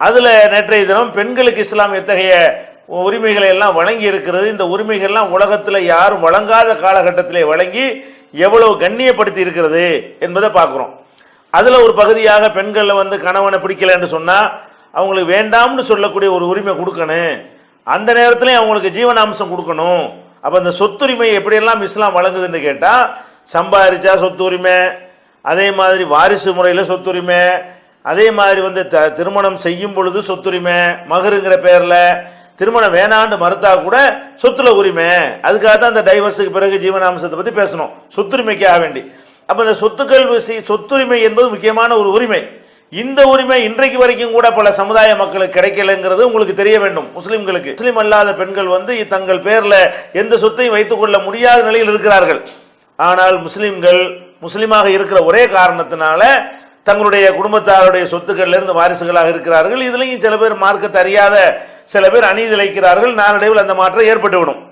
அதில் நேற்றைய தினம் பெண்களுக்கு இஸ்லாம் எத்தகைய உரிமைகளை எல்லாம் வழங்கி இருக்கிறது? இந்த உரிமைகள்லாம் உலகத்தில் யாரும் வழங்காத காலகட்டத்திலே வழங்கி எவ்வளவு கண்ணியப்படுத்தி இருக்கிறது என்பதை பார்க்குறோம். அதில் ஒரு பகுதியாக பெண்களில் வந்து கணவனை பிடிக்கலைன்னு சொன்னால் அவங்களுக்கு வேண்டாம்னு சொல்லக்கூடிய ஒரு உரிமை கொடுக்கணும். அந்த நேரத்துலேயும் அவங்களுக்கு ஜீவனாம்சம் கொடுக்கணும். அப்போ அந்த சொத்துரிமை எப்படியெல்லாம் இஸ்லாம் வழங்குதுன்னு கேட்டால் சம்பாதிச்சா சொத்து உரிமை அதே மாதிரி வாரிசு முறையில் சொத்துரிமை அதே மாதிரி வந்து த திருமணம் செய்யும் பொழுது சொத்துரிமை மகருங்கிற பேரில் திருமணம் வேணான்னு மறுத்தா கூட சொத்துல உரிமை. அதுக்காக தான் அந்த டைவர்ஸுக்கு பிறகு ஜீவனாம்சத்தை பற்றி பேசணும். சொத்துரிமைக்காக வேண்டி. அப்போ இந்த சொத்துக்கள் சொத்துரிமை என்பது முக்கியமான ஒரு உரிமை. இந்த உரிமை இன்றைக்கு வரைக்கும் கூட பல சமுதாய மக்களுக்கு கிடைக்கலங்கிறது உங்களுக்கு தெரிய வேண்டும். முஸ்லீம்களுக்கு. முஸ்லீம் அல்லாத பெண்கள் வந்து தங்கள் பேரில் எந்த சொத்தையும் வைத்துக் கொள்ள முடியாத நிலையில் இருக்கிறார்கள். ஆனால் முஸ்லீம்கள் முஸ்லீமாக இருக்கிற ஒரே காரணத்தினால தங்களுடைய குடும்பத்தாருடைய சொத்துக்கள்லேருந்து வாரிசுகளாக இருக்கிறார்கள். இதுலேயும் சில பேர் மார்க்கத்தை அறியாத சில பேர் அநீதி இழைக்கிறார்கள். நாளடைவில் அந்த மாற்றம் ஏற்பட்டுவிடும்.